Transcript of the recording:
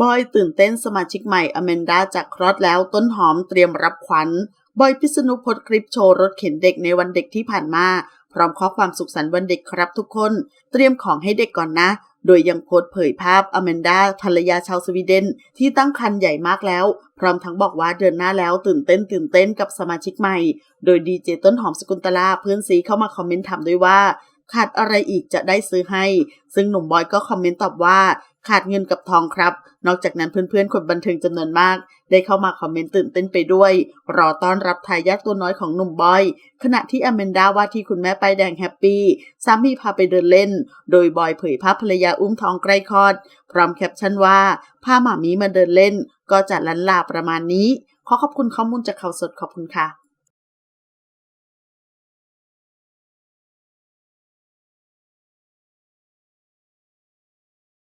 บอยตื่นเต้นสมาชิกใหม่อแมนดาจากคลอดแล้วต้นหอมเตรียมรับขวัญ บอยพิษณุโพสต์คลิปโชว์รถเข็นเด็กในวันเด็กที่ผ่านมา พร้อมข้อความสุขสันต์วันเด็กครับทุกคน เตรียมของให้เด็กก่อนนะ โดยยังโพสเผยภาพอแมนดาภรรยาชาวสวีเดน ที่ตั้งครรภ์ใหญ่มากแล้ว พร้อมทั้งบอกว่าเดือนหน้าแล้วตื่นเต้นตื่นเต้นกับสมาชิกใหม่ โดยดีเจต้นหอมสกุลตลาเพื่อนซีเข้ามาคอมเมนต์ถามด้วยว่า ขาดอะไรอีกจะได้ซื้อให้ ซึ่งหนุ่มบอยก็คอมเมนต์ตอบว่า ขาดเงินกับทองครับ นอกจากนั้นเพื่อนๆคนบันเทิงจำนวนมาก ได้เข้ามาคอมเมนต์ตื่นเต้นไปด้วย รอต้อนรับทายาทตัวน้อยของหนุ่มบอย ขณะที่อแมนดาว่าที่คุณแม่ป้ายแดงแฮปปี้สามีพาไปเดินเล่น โดยบอยเผยภาพภรรยาอุ้มท้องใกล้คลอด พร้อมแคปชั่นว่าพาหมามีมาเดินเล่น ก็จะลันลาประมาณนี้ ขอขอบคุณข้อมูลจากข่าวสดขอบคุณค่ะ